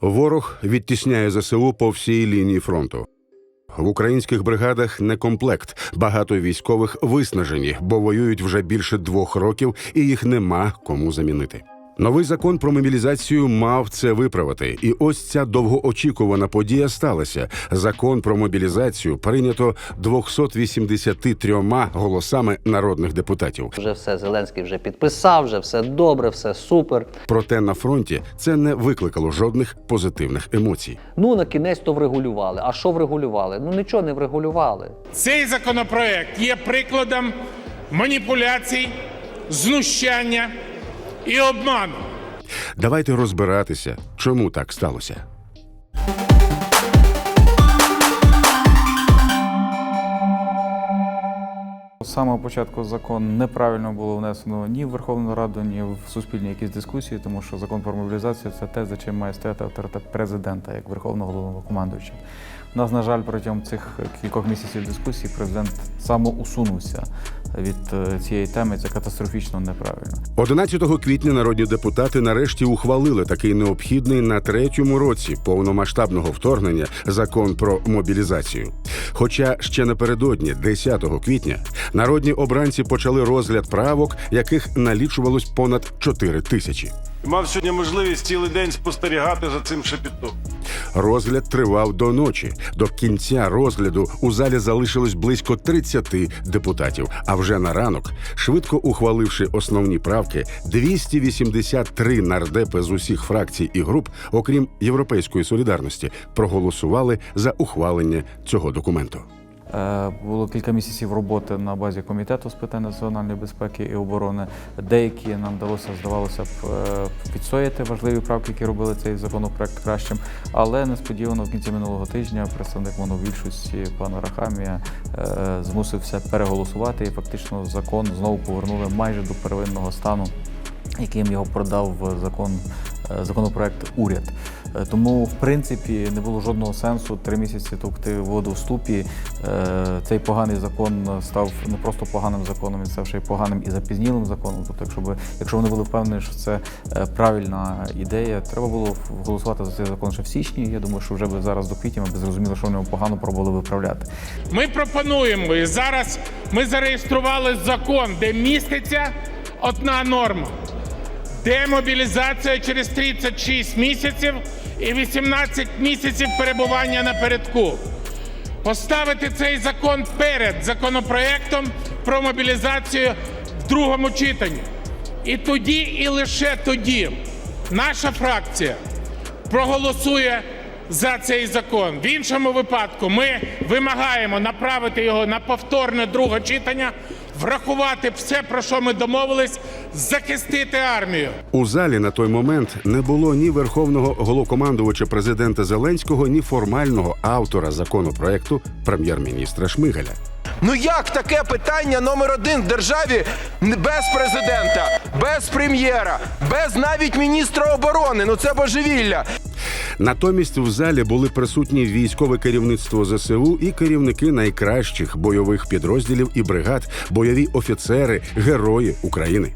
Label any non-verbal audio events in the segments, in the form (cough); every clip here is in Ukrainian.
Ворог відтісняє ЗСУ по всій лінії фронту. В українських бригадах не комплект. Багато військових виснажені, бо воюють вже більше двох років, і їх нема кому замінити. Новий закон про мобілізацію мав це виправити, і ось ця довгоочікувана подія сталася. Закон про мобілізацію прийнято 283 голосами народних депутатів. Вже все Зеленський вже підписав, вже все добре, все супер. Проте на фронті це не викликало жодних позитивних емоцій. Ну на кінець то врегулювали. А що врегулювали? Ну нічого не врегулювали. Цей законопроект є прикладом маніпуляцій, знущання і обману. Давайте розбиратися, чому так сталося. З самого початку закон неправильно було внесено ні в Верховну Раду, ні в суспільні якісь дискусії, тому що закон про мобілізацію це те, за чим має стояти авторитет президента як верховного головнокомандуючого. У нас, на жаль, протягом цих кількох місяців дискусій президент самоусунувся від е, цієї теми. Це катастрофічно неправильно. 11 квітня народні депутати нарешті ухвалили такий необхідний на третьому році повномасштабного вторгнення закон про мобілізацію. Хоча ще напередодні, 10 квітня, народні обранці почали розгляд правок, яких налічувалось понад 4 тисячі. Мав сьогодні можливість цілий день спостерігати за цим шепітом. Розгляд тривав до ночі. До кінця розгляду у залі залишилось близько 30 депутатів. А вже на ранок, швидко ухваливши основні правки, 283 нардепи з усіх фракцій і груп, окрім Європейської солідарності, проголосували за ухвалення цього документу. Е, Було кілька місяців роботи на базі комітету з питань національної безпеки і оборони. Деякі нам вдалося, здавалося б, е, важливі правки, які робили цей законопроект кращим. Але несподівано в кінці минулого тижня представник монобільшості пан Рахамія е, змусив все переголосувати, і фактично закон знову повернули майже до первинного стану яким його продав закон, законопроект уряд. Е, Тому, в принципі, не було жодного сенсу три місяці товкти воду в ступі. Е, Цей поганий закон став не просто поганим законом, він став ще й поганим і запізнілим законом. Тобто, якщо, би, якщо вони були впевнені, що це е, правильна ідея, треба було голосувати за цей закон ще в січні. Я думаю, що вже би зараз до квітня ми б зрозуміли, що в ньому погано пробували виправляти. Ми пропонуємо і зараз ми зареєстрували закон, де міститься одна норма: демобілізація через 36 місяців і 18 місяців перебування напередку. Поставити цей закон перед законопроектом про мобілізацію в другому читанні. І тоді, і лише тоді наша фракція проголосує за цей закон. В іншому випадку ми вимагаємо направити його на повторне друге читання, врахувати все, про що ми домовились, захистити армію. У залі на той момент не було ні верховного головкомандувача президента Зеленського, ні формального автора законопроекту прем'єр-міністра Шмигаля. Ну як таке питання номер один в державі без президента, без прем'єра, без навіть міністра оборони? Ну це божевілля. Натомість в залі були присутні військове керівництво ЗСУ і керівники найкращих бойових підрозділів і бригад, бойові офіцери, герої України.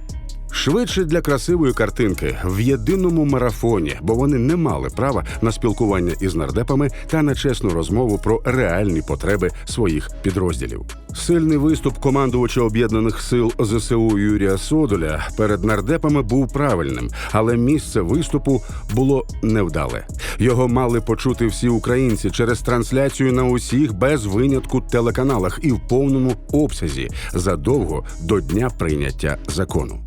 Швидше для красивої картинки в єдиному марафоні, бо вони не мали права на спілкування із нардепами та на чесну розмову про реальні потреби своїх підрозділів. Сильний виступ командувача об'єднаних сил ЗСУ Юрія Содоля перед нардепами був правильним, але місце виступу було невдале. Його мали почути всі українці через трансляцію на усіх без винятку телеканалах і в повному обсязі задовго до дня прийняття закону.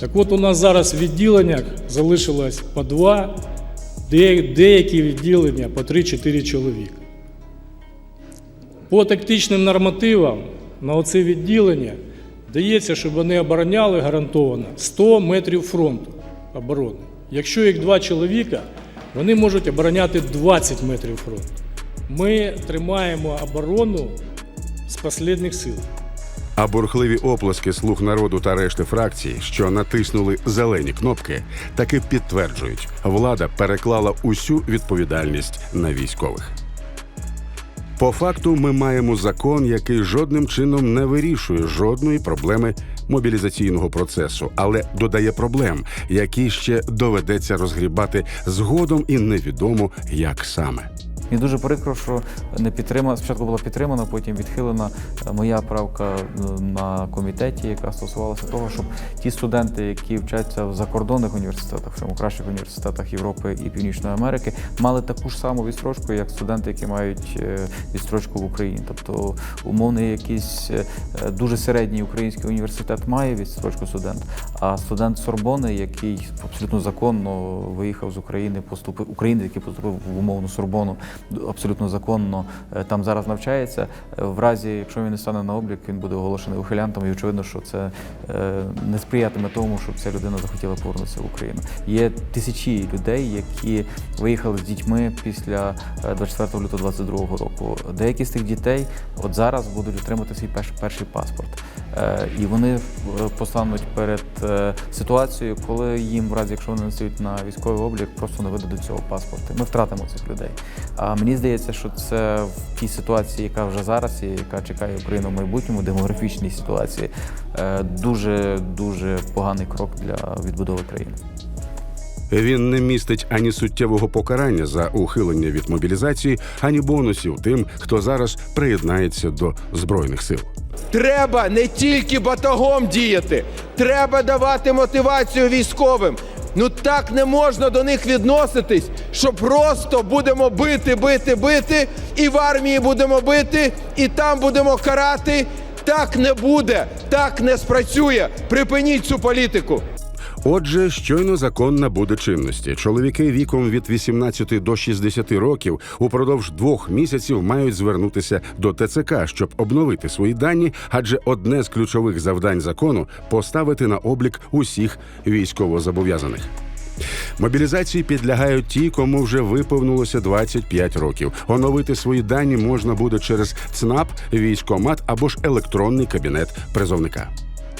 Так от у нас зараз в відділеннях залишилось по два, деякі відділення по 3-4 чоловіка. По тактичним нормативам на оце відділення дається, щоб вони обороняли гарантовано 100 метрів фронту оборони. Якщо їх два чоловіка, вони можуть обороняти 20 метрів фронту. Ми тримаємо оборону з останніх сил. А бурхливі оплески слуг народу та решти фракцій, що натиснули зелені кнопки, таки підтверджують, влада переклала усю відповідальність на військових. По факту, ми маємо закон, який жодним чином не вирішує жодної проблеми мобілізаційного процесу, але додає проблем, які ще доведеться розгрібати згодом і невідомо як саме. Мені дуже прикро, що не підтримана. Спочатку була підтримана, потім відхилена е, моя правка е, на комітеті, яка стосувалася того, щоб ті студенти, які вчаться в закордонних університетах, в кращих університетах Європи і Північної Америки, мали таку ж саму відстрочку, як студенти, які мають е, відстрочку в Україні. Тобто, умовний якийсь дуже середній український університет має відстрочку студент, а студент Сорбони, який абсолютно законно виїхав з України, поступив українець, який поступив в умовну Сорбону, абсолютно законно е, там зараз навчається. Е, В разі, якщо він не стане на облік, він буде оголошений ухилянтом, і очевидно, що це е, не сприятиме тому, щоб ця людина захотіла повернутися в Україну. Є тисячі людей, які виїхали з дітьми після е, 24 лютого 22 року. Деякі з тих дітей от зараз будуть отримати свій перший, паспорт. І вони постануть перед ситуацією, коли їм, в разі, якщо вони не стають на військовий облік, просто не видадуть цього паспорта. Ми втратимо цих людей. А мені здається, що це в тій ситуації, яка вже зараз є, яка чекає Україну в майбутньому, демографічній ситуації, е, дуже дуже поганий крок для відбудови країни. Він не містить ані суттєвого покарання за ухилення від мобілізації, ані бонусів тим, хто зараз приєднається до збройних сил. Треба не тільки батагом діяти, треба давати мотивацію військовим. Ну так не можна до них відноситись, що просто будемо бити, бити, бити, і в армії будемо бити, і там будемо карати. Так не буде, так не спрацює. Припиніть цю політику. Отже, щойно закон набуде чинності. Чоловіки віком від 18 до 60 років упродовж двох місяців мають звернутися до ТЦК, щоб обновити свої дані, адже одне з ключових завдань закону поставити на облік усіх військовозобов'язаних. Мобілізації підлягають ті, кому вже виповнилося 25 років. Оновити свої дані можна буде через ЦНАП, військомат або ж електронний кабінет призовника.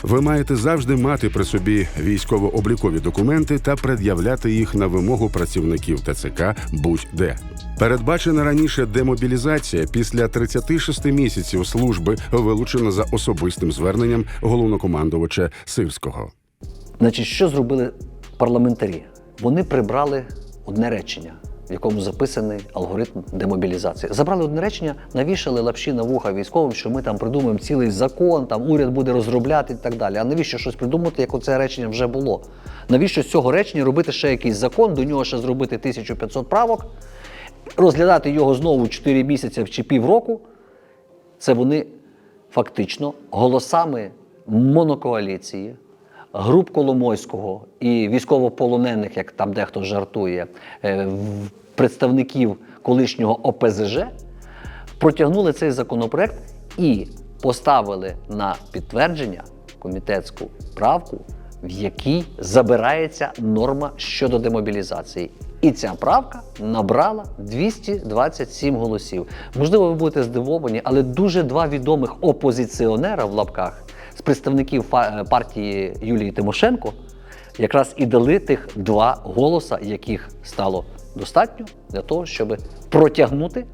Ви маєте завжди мати при собі військово-облікові документи та пред'являти їх на вимогу працівників ТЦК будь-де. Передбачена раніше демобілізація після 36 місяців служби вилучена за особистим зверненням головнокомандувача Сирського. Значить, що зробили парламентарі? Вони прибрали одне речення, в якому записаний алгоритм демобілізації. Забрали одне речення, навішали лапші на вуха військовим, що ми там придумаємо цілий закон, там уряд буде розробляти і так далі. А навіщо щось придумати, як оце речення вже було? Навіщо з цього речення робити ще якийсь закон, до нього ще зробити 1500 правок, розглядати його знову 4 місяці чи півроку? Це вони фактично голосами монокоаліції, груп Коломойського і військовополонених, як там дехто жартує, е, представників колишнього ОПЗЖ, протягнули цей законопроект і поставили на підтвердження комітетську правку, в якій забирається норма щодо демобілізації. І ця правка набрала 227 голосів. Можливо, ви будете здивовані, але дуже два відомих опозиціонера в лапках з представників е, партії Юлії Тимошенко якраз і дали тих два голоса, яких стало достатньо для того, щоб протягнути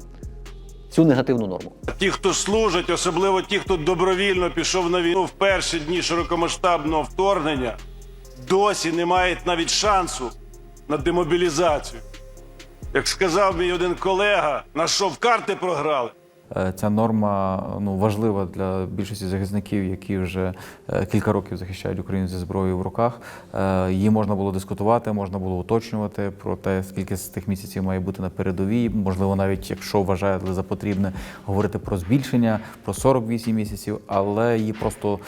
цю негативну норму. Ті, хто служать, особливо ті, хто добровільно пішов на війну в перші дні широкомасштабного вторгнення, досі не мають навіть шансу на демобілізацію. Як сказав мій один колега, на що в карти програли. Е, Ця норма ну, важлива для більшості захисників, які вже е, кілька років захищають Україну зі зброєю в руках. Е, Її можна було дискутувати, можна було уточнювати про те, скільки з тих місяців має бути на передовій. Можливо, навіть якщо вважаєте за потрібне говорити про збільшення, про 48 місяців, але її просто,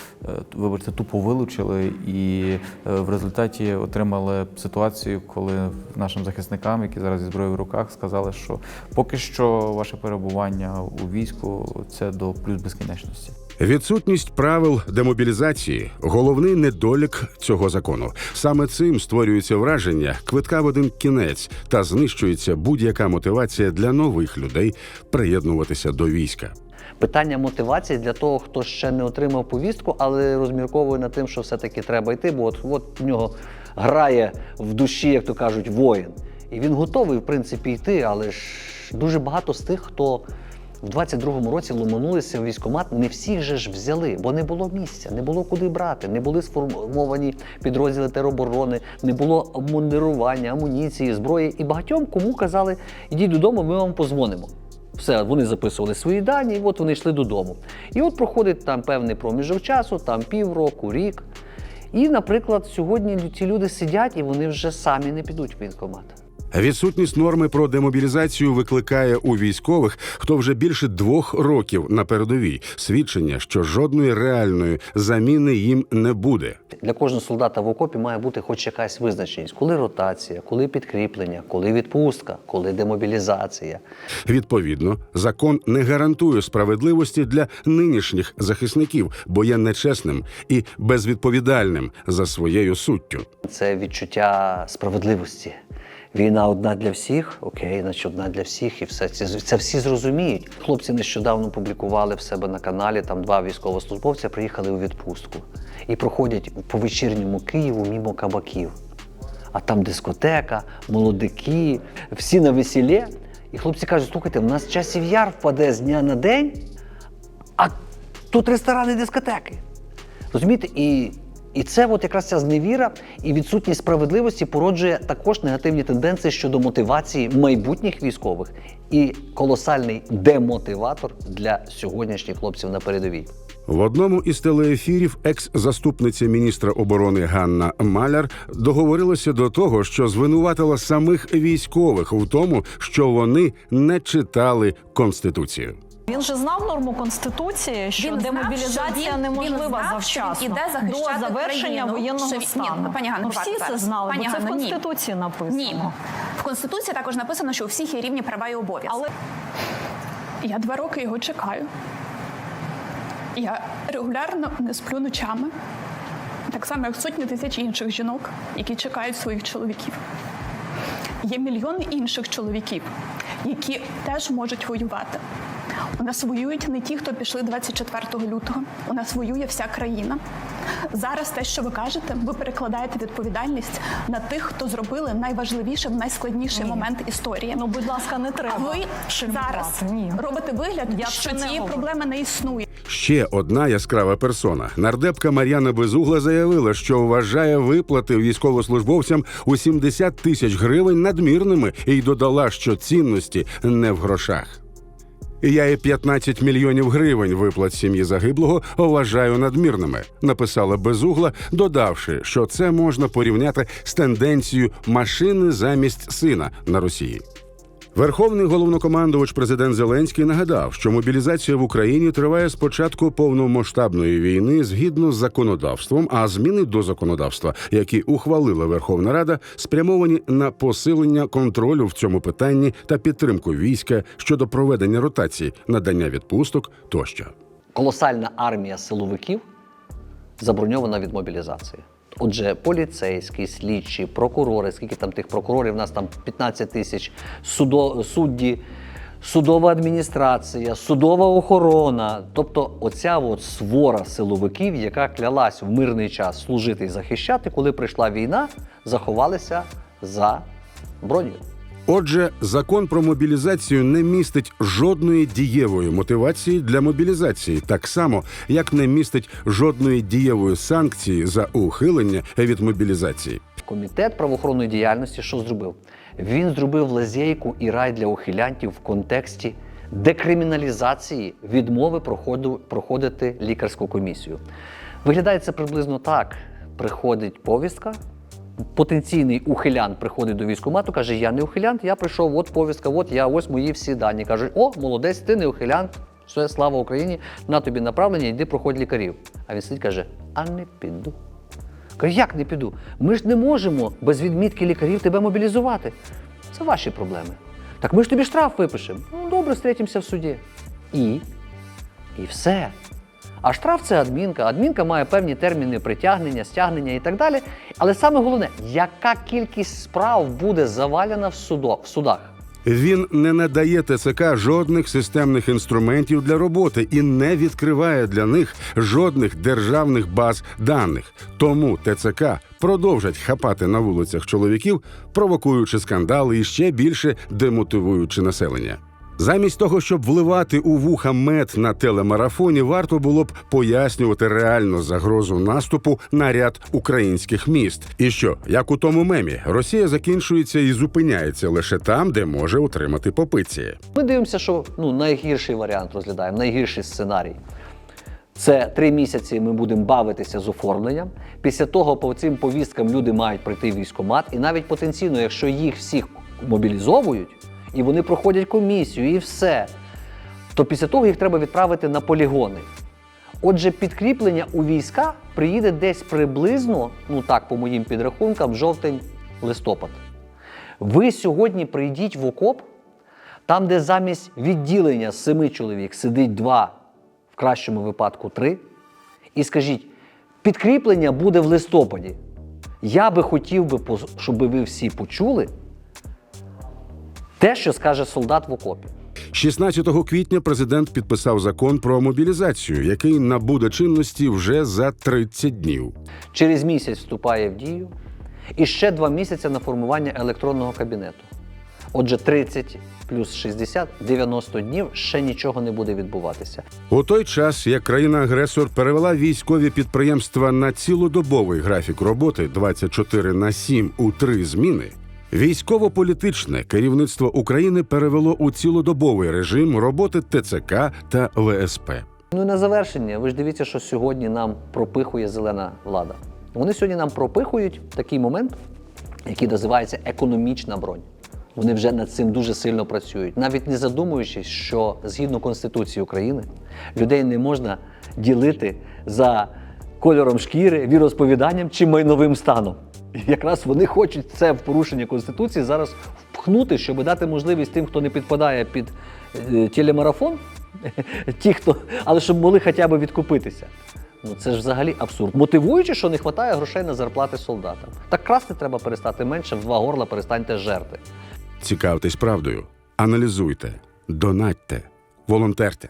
вибачте, тупо вилучили і в результаті отримали ситуацію, коли нашим захисникам, які зараз зі зброєю в руках, сказали, що поки що ваше перебування у війську це до плюс безкінечності. Відсутність правил демобілізації головний недолік цього закону. Саме цим створюється враження квитка в один кінець та знищується будь-яка мотивація для нових людей приєднуватися до війська. Питання мотивації для того, хто ще не отримав повістку, але розмірковує над тим, що все-таки треба йти, бо от, от в нього грає в душі, як то кажуть, воїн. І він готовий, в принципі, йти, але ж дуже багато з тих, хто В 22-му році ломанулися в військкомат, не всіх же ж взяли, бо не було місця, не було куди брати, не були сформовані підрозділи тероборони, не було обмундирування, амуніції, зброї. І багатьом кому казали, ідіть додому, ми вам позвонимо. Все, вони записували свої дані, і от вони йшли додому. І от проходить там певний проміжок часу, там півроку, рік. І, наприклад, сьогодні ці люди сидять і вони вже самі не підуть в військкомат. Відсутність норми про демобілізацію викликає у військових, хто вже більше двох років на передовій, свідчення, що жодної реальної заміни їм не буде. Для кожного солдата в окопі має бути хоч якась визначеність, коли ротація, коли підкріплення, коли відпустка, коли демобілізація. Відповідно, закон не гарантує справедливості для нинішніх захисників, бо є нечесним і безвідповідальним за своєю суттю. Це відчуття справедливості. Війна одна для всіх, окей, значить одна для всіх, і все це, це всі зрозуміють. Хлопці нещодавно публікували в себе на каналі. Там два військовослужбовця приїхали у відпустку і проходять по вечірньому Києву мімо кабаків. А там дискотека, молодики, всі на весіллі. І хлопці кажуть: слухайте, в нас часів яр впаде з дня на день, а тут ресторани дискотеки. Розумієте? І, і це от якраз ця зневіра і відсутність справедливості породжує також негативні тенденції щодо мотивації майбутніх військових і колосальний демотиватор для сьогоднішніх хлопців на передовій. В одному із телеефірів екс-заступниця міністра оборони Ганна Маляр договорилася до того, що звинуватила самих військових в тому, що вони не читали конституцію. Він же знав норму конституції, що Він знав, демобілізація що він- неможлива він знав, що він іде захищати до завершення країну, воєнного що стану. Ні, пані Ганно, ну, всі це знали, Пані бо це в Ганно, ні. конституції написано. Ні. В Конституції також написано, що у всіх є рівні права і обов'язки. Але Я два роки його чекаю. Я регулярно не сплю ночами, так само, як сотні тисяч інших жінок, які чекають своїх чоловіків. Є мільйони інших чоловіків, які теж можуть воювати. У нас воюють не ті, хто пішли 24 лютого. У нас воює вся країна. Зараз те, що ви кажете, ви перекладаєте відповідальність на тих, хто зробили найважливіше в найскладніший момент історії. ну, будь ласка, не треба. А ви шельмувати. зараз Ні. робите вигляд, Я що цієї проблеми не існує. Ще одна яскрава персона. Нардепка Мар'яна Безугла заявила, що вважає виплати військовослужбовцям у 70 тисяч гривень надмірними і додала, що цінності не в грошах. Я і 15 мільйонів гривень виплат сім'ї загиблого вважаю надмірними, написала Безугла, додавши, що це можна порівняти з тенденцією машини замість сина на Росії. Верховний головнокомандувач президент Зеленський нагадав, що мобілізація в Україні триває з початку повномасштабної війни згідно з законодавством, а зміни до законодавства, які ухвалила Верховна Рада, спрямовані на посилення контролю в цьому питанні та підтримку війська щодо проведення ротації, надання відпусток тощо. колосальна армія силовиків заброньована від мобілізації. Отже, поліцейські, слідчі, прокурори, скільки там тих прокурорів, у нас там 15 тисяч, судо, судді, судова адміністрація, судова охорона. Тобто оця от свора силовиків, яка клялась в мирний час служити і захищати, коли прийшла війна, заховалися за броню. Отже, закон про мобілізацію не містить жодної дієвої мотивації для мобілізації, так само як не містить жодної дієвої санкції за ухилення від мобілізації. Комітет правоохоронної діяльності що зробив? Він зробив лазейку і рай для ухилянтів в контексті декриміналізації відмови проходити лікарську комісію. Виглядає це приблизно так: приходить повістка. Потенційний ухилян приходить до військкомату, каже: Я не ухилянт, я прийшов, от повістка, от я, ось мої всі дані. Кажуть, о, молодець, ти не ухилянт, все, слава Україні, на тобі направлення, йди проходь лікарів. А він сидить каже: А не піду. Каже, як не піду? Ми ж не можемо без відмітки лікарів тебе мобілізувати. Це ваші проблеми. Так ми ж тобі штраф випишемо. Ну, добре, зустрітимося в суді. І? І все. А штраф це адмінка. Адмінка має певні терміни притягнення, стягнення і так далі. Але саме головне, яка кількість справ буде завалена в, судо, в судах? Він не надає ТЦК жодних системних інструментів для роботи і не відкриває для них жодних державних баз даних. Тому ТЦК продовжать хапати на вулицях чоловіків, провокуючи скандали і ще більше демотивуючи населення. Замість того, щоб вливати у вуха мед на телемарафоні, варто було б пояснювати реальну загрозу наступу на ряд українських міст. І що, як у тому мемі, Росія закінчується і зупиняється лише там, де може отримати попиці. Ми дивимося, що ну, найгірший варіант розглядаємо, найгірший сценарій. Це три місяці ми будемо бавитися з оформленням. Після того по цим повісткам люди мають прийти в військкомат, і навіть потенційно, якщо їх всіх мобілізовують, і вони проходять комісію, і все, то після того їх треба відправити на полігони. Отже, підкріплення у війська приїде десь приблизно, ну так, по моїм підрахункам, жовтень-листопад. Ви сьогодні прийдіть в окоп, там, де замість відділення семи чоловік сидить два, в кращому випадку три, і скажіть, підкріплення буде в листопаді. Я би хотів би, щоб ви всі почули те, що скаже солдат в окопі. 16 квітня президент підписав закон про мобілізацію, який набуде чинності вже за 30 днів. Через місяць вступає в дію і ще два місяці на формування електронного кабінету. Отже, 30 плюс 60 90 днів ще нічого не буде відбуватися. У той час, як країна-агресор перевела військові підприємства на цілодобовий графік роботи 24 на 7 у три зміни, військово-політичне керівництво України перевело у цілодобовий режим роботи ТЦК та ВСП. Ну і на завершення, ви ж дивіться, що сьогодні нам пропихує зелена влада. Вони сьогодні нам пропихують такий момент, який називається економічна бронь. Вони вже над цим дуже сильно працюють, навіть не задумуючись, що згідно Конституції України людей не можна ділити за кольором шкіри, віросповіданням чи майновим станом. Якраз вони хочуть це в порушення Конституції зараз впхнути, щоб дати можливість тим, хто не підпадає під е, телемарафон, (laughs) ті, хто, але щоб могли хоча б відкупитися. Ну це ж взагалі абсурд. Мотивуючи, що не вистачає грошей на зарплати солдатам. Так красти треба перестати менше, в два горла перестаньте жерти. Цікавтесь правдою, аналізуйте, донатьте, волонтерте,